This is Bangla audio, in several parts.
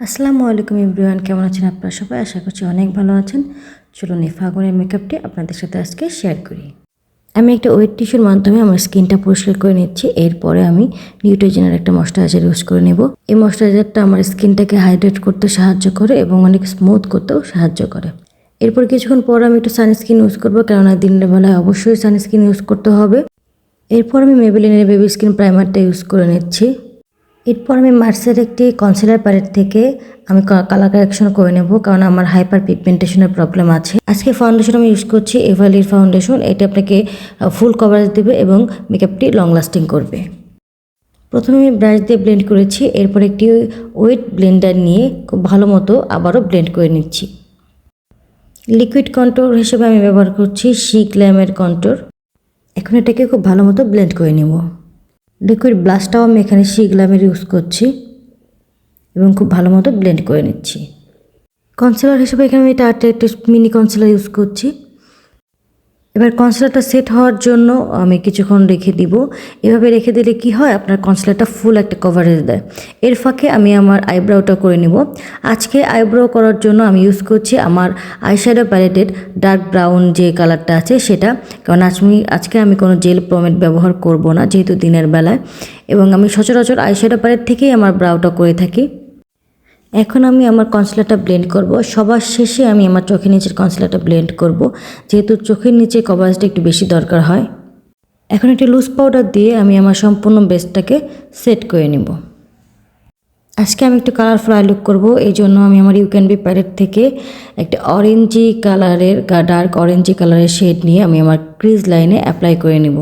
আসসালামু আলাইকুম ইব্রিয়ান কেমন আছেন আপনারা সবাই? আশা করছি অনেক ভালো আছেন। চলুন এই ফাগুনের মেকআপটি আপনাদের সাথে আজকে শেয়ার করি। আমি একটা ওয়েট টিস্যুর মাধ্যমে আমার স্কিনটা পরিষ্কার করে নিচ্ছি। এরপরে আমি নিউট্রিজেনের একটা ময়শ্চারাইজার ইউজ করে নেব। এই ময়শ্চারাইজারটা আমার স্কিনটাকে হাইড্রেট করতে সাহায্য করে এবং অনেক স্মুথ করতেও সাহায্য করে। এরপর কিছুক্ষণ পর আমি একটু সানস্ক্রিন ইউজ করব, কেননা দিনের বেলায় অবশ্যই সানস্ক্রিন ইউজ করতে হবে। এরপর আমি মেবেলিনের বেবি স্কিন প্রাইমারটা ইউজ করে নিচ্ছি। এরপর আমি মার্সের একটি কনসিলার প্যালেট থেকে আমি কালার কারেকশন করে নেব, কারণ আমার হাইপার পিগমেন্টেশনের প্রবলেম আছে। আজকে ফাউন্ডেশন আমি ইউজ করছি এভালির ফাউন্ডেশন এটা আপনাকে ফুল কভারেজ দেবে এবং মেকআপটি লং লাস্টিং করবে। প্রথমে আমি ব্রাশ দিয়ে ব্লেন্ড করেছি, এরপর একটি ওয়েট ব্লেন্ডার নিয়ে খুব ভালো মতো আবারও ব্লেন্ড করে নিচ্ছি। লিকুইড কন্ট্রোল হিসেবে আমি ব্যবহার করছি শি গ্ল্যামের কন্ট্রোল এখন এটাকে খুব ভালো মতো ব্লেন্ড করে নেব। লিকুইড ব্লাশটাও আমি এখানে শিগলামের ইউজ করছি এবং খুব ভালো মতো ব্লেন্ড করে নিচ্ছি। কনসিলার হিসেবে এখানে আমি টাটা একটা মিনি কনসিলার ইউজ করছি। এবার কনসিলারটা সেট হওয়ার জন্য আমি কিছুক্ষণ রেখে দিব। এভাবে রেখে দিলে কি হয়? আপনার কনসিলারটা ফুল একটা কভারেজ দেয়। এর ফাঁকে আমি আমার আইব্রাউটা করে নিব। আজকে আইব্রো করার জন্য আমি ইউজ করছি আমার আইশ্যাডো প্যালেটের ডার্ক ব্রাউন যে কালারটা আছে সেটা। কারণ আমি আজকে আমি কোনো জেল প্রমেট ব্যবহার করব না, যেহেতু দিনের বেলায়। এবং আমি সচরাচর আইশ্যাডো প্যালেট থেকেই আমার ব্রাউটা করে থাকি। এখন আমি আমার কনসিলারটা ব্লেন্ড করব। সবার শেষে আমি আমার চোখের নিচের কনসিলারটা ব্লেন্ড করব। যেহেতু চোখের নিচে কভারেজটা একটু বেশি দরকার হয়। এখন একটি লুজ পাউডার দিয়ে আমি আমার সম্পূর্ণ বেসটাকে সেট করে নেব। আজকে আমি একটু কালারফুল আই লুক করব। এই জন্য আমি আমার ইউ ক্যান বি প্যালেট থেকে একটা অরেঞ্জি কালারের ডার্ক অরেঞ্জি কালারের শেড নিয়ে আমি আমার ক্রিজ লাইনে অ্যাপ্লাই করে নেব।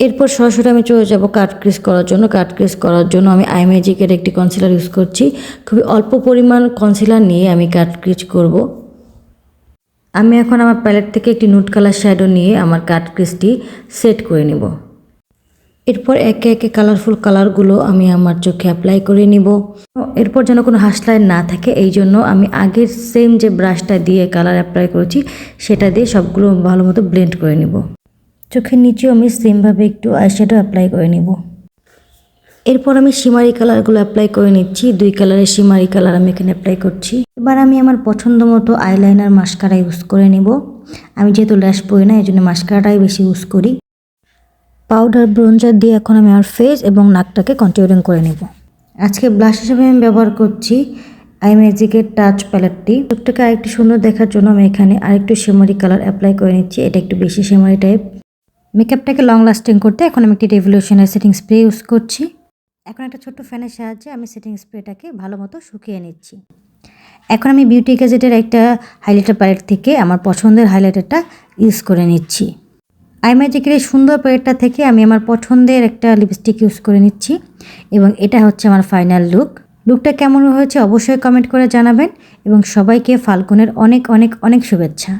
এরপর সরাসরি আমি চলে যাব কাট ক্রিজ করার জন্য। কাট ক্রিস করার জন্য আমি আই ম্যাজিকের একটি কনসিলার ইউজ করছি। খুবই অল্প পরিমাণ কনসিলার নিয়ে আমি কাট ক্রিজ করব। আমি এখন আমার প্যালেট থেকে একটি নুট কালার শ্যাডো নিয়ে আমার কাট ক্রিজটি সেট করে নেব। এরপর একে একে কালারফুল কালারগুলো আমি আমার চোখে অ্যাপ্লাই করে নিব। এরপর যেন কোনো হাসলাইন না থাকে, এই জন্য আমি আগের সেম যে ব্রাশটা দিয়ে কালার অ্যাপ্লাই করেছি, সেটা দিয়ে সবগুলো ভালো মতো ব্লেন্ড করে নিব। চোখের নিচেও আমি সেমভাবে একটু আইশ্যাডো অ্যাপ্লাই করে নেব। এরপর আমি সিমারি কালারগুলো অ্যাপ্লাই করে নিচ্ছি। দুই কালারের সিমারি কালার আমি এখানে অ্যাপ্লাই করছি। এবার আমি আমার পছন্দ মতো আইলাইনার মাস্কারা ইউজ করে নেব। আমি যেহেতু ল্যাশ পরি না এই জন্য মাস্কারাটাই বেশি ইউজ করি। পাউডার ব্রোঞ্জার দিয়ে এখন আমি আমার ফেস এবং নাকটাকে কন্টিনিউরিং করে নেব। আজকে ব্লাশ হিসেবে আমি ব্যবহার করছি আই ম্যাজিকের টাচ প্যালেটটি চোখটাকে আরেকটু সুন্দর দেখার জন্য আমি এখানে আরেকটু সিমারি কালার অ্যাপ্লাই করে নিচ্ছি। এটা একটু বেশি সিমারি টাইপ মেকআপটাকে লং লাস্টিং করতে এখন আমি একটি রেভলিউশনের সেটিং স্প্রে ইউজ করছি। এখন একটা ছোট্ট ফ্যানের সাহায্যে আমি সেটিং স্প্রেটাকে ভালো মতো শুকিয়ে নিচ্ছি। এখন আমি বিউটি গ্যাজেটের একটা হাইলাইটার প্যালেট থেকে আমার পছন্দের হাইলাইটারটা ইউজ করে নিচ্ছি। আই ম্যাজিকের এই সুন্দর প্যালেটটা থেকে আমি আমার পছন্দের একটা লিপস্টিক ইউজ করে নিচ্ছি এবং এটা হচ্ছে আমার ফাইনাল লুক লুকটা কেমন হয়েছে অবশ্যই কমেন্ট করে জানাবেন এবং সবাইকে ফাল্গুনের অনেক অনেক অনেক শুভেচ্ছা।